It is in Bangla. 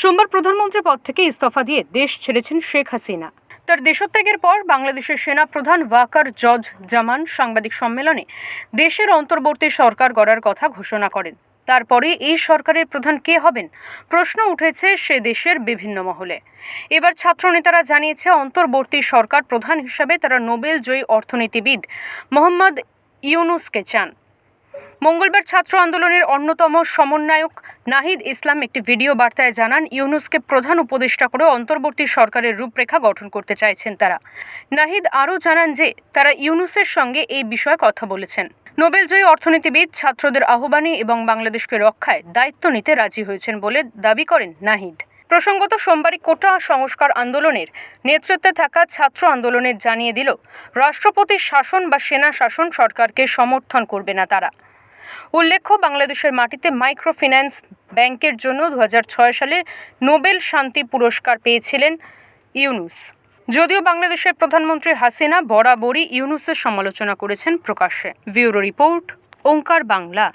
সোমবার প্রধানমন্ত্রী পদ থেকে ইস্তফা দিয়ে দেশ ছেড়েছেন শেখ হাসিনা। তার দেশত্যাগের পর বাংলাদেশের সেনা প্রধান ওয়াকার জজ জামান সাংবাদিক সম্মেলনে দেশের অন্তর্বর্তী সরকার গড়ার কথা ঘোষণা করেন। তারপরে এই সরকারের প্রধান কে হবেন? প্রশ্ন উঠেছে সে দেশের বিভিন্ন মহলে। এবার ছাত্রনেতারা জানিয়েছে, অন্তর্বর্তী সরকার প্রধান হিসাবে তারা নোবেল জয়ী অর্থনীতিবিদ মোহাম্মদ ইউনুসকে চান। মঙ্গলবার ছাত্র আন্দোলনের অন্যতম সমন্বয়ক নাহিদ ইসলাম একটি ভিডিও বার্তায় জানান, ইউনুসকে প্রধান উপদেষ্টা করে অন্তর্বর্তী সরকারের রূপরেখা গঠন করতে চাইছেন তারা। নাহিদ আরও জানান যে, তারা ইউনুসের সঙ্গে এই বিষয়ে কথা বলেছেন। নোবেলজয়ী অর্থনীতিবিদ, ছাত্রদের আহ্বানে এবং বাংলাদেশকে রক্ষায় দায়িত্ব নিতে রাজি হয়েছেন বলে দাবি করেন নাহিদ। প্রসঙ্গত, সোমবারই কোটা সংস্কার আন্দোলনের নেতৃত্বে থাকা ছাত্র আন্দোলনের জানিয়ে দিল, রাষ্ট্রপতির শাসন বা সেনা শাসন সরকারকে সমর্থন করবে না তারা। উল্লেখ্য, বাংলাদেশের মাটিতে মাইক্রোফিন্যান্স ব্যাংকের জন্য দু হাজার ছয় সালে নোবেল শান্তি পুরস্কার পেয়েছিলেন ইউনুস। যদিও বাংলাদেশের প্রধানমন্ত্রী হাসিনা বরাবরই ইউনুসের সমালোচনা করেছেন প্রকাশ্যে। Bureau report, Onkar Bangla.